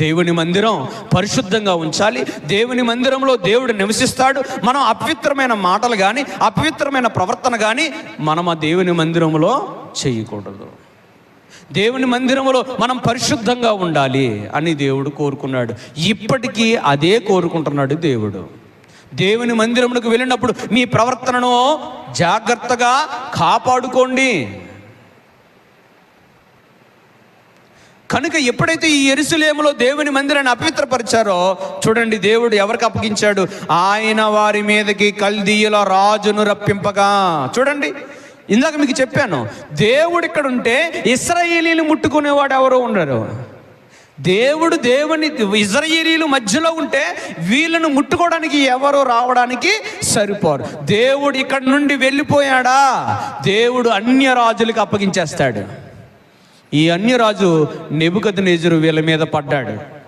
దేవుని మందిరం పరిశుద్ధంగా ఉంచాలి. దేవుని మందిరంలో దేవుడు నివసిస్తాడు. మనం అపవిత్రమైన మాటలు కానీ అపవిత్రమైన ప్రవర్తన కానీ మనం ఆ దేవుని మందిరంలో చేయకూడదు. దేవుని మందిరంలో మనం పరిశుద్ధంగా ఉండాలి అని దేవుడు కోరుకున్నాడు. ఇప్పటికీ అదే కోరుకుంటున్నాడు దేవుడు. దేవుని మందిరములకు వెళ్ళినప్పుడు మీ ప్రవర్తనను జాగ్రత్తగా కాపాడుకోండి. కనుక ఎప్పుడైతే ఈ ఎరుసలేములో దేవుని మందిరాన్ని అపవిత్రపరిచారో చూడండి దేవుడు ఎవరికి అప్పగించాడు? ఆయన వారి మీదకి కల్దీయుల రాజును రప్పింపగా. చూడండి ఇందాక మీకు చెప్పాను దేవుడు ఇక్కడ ఉంటే ఇస్రాయేలీలు ముట్టుకునేవాడు ఎవరో ఉండరు. దేవుడు దేవుని ఇజ్రాయేలీలు మధ్యలో ఉంటే వీళ్ళను ముట్టుకోవడానికి ఎవరు రావడానికి సరిపోరు. దేవుడు ఇక్కడ నుండి వెళ్ళిపోయాడా? దేవుడు అన్య రాజులకు అప్పగించేస్తాడు. ఈ అన్యరాజు నెబుకద్ వీళ్ళ మీద పడ్డాడు.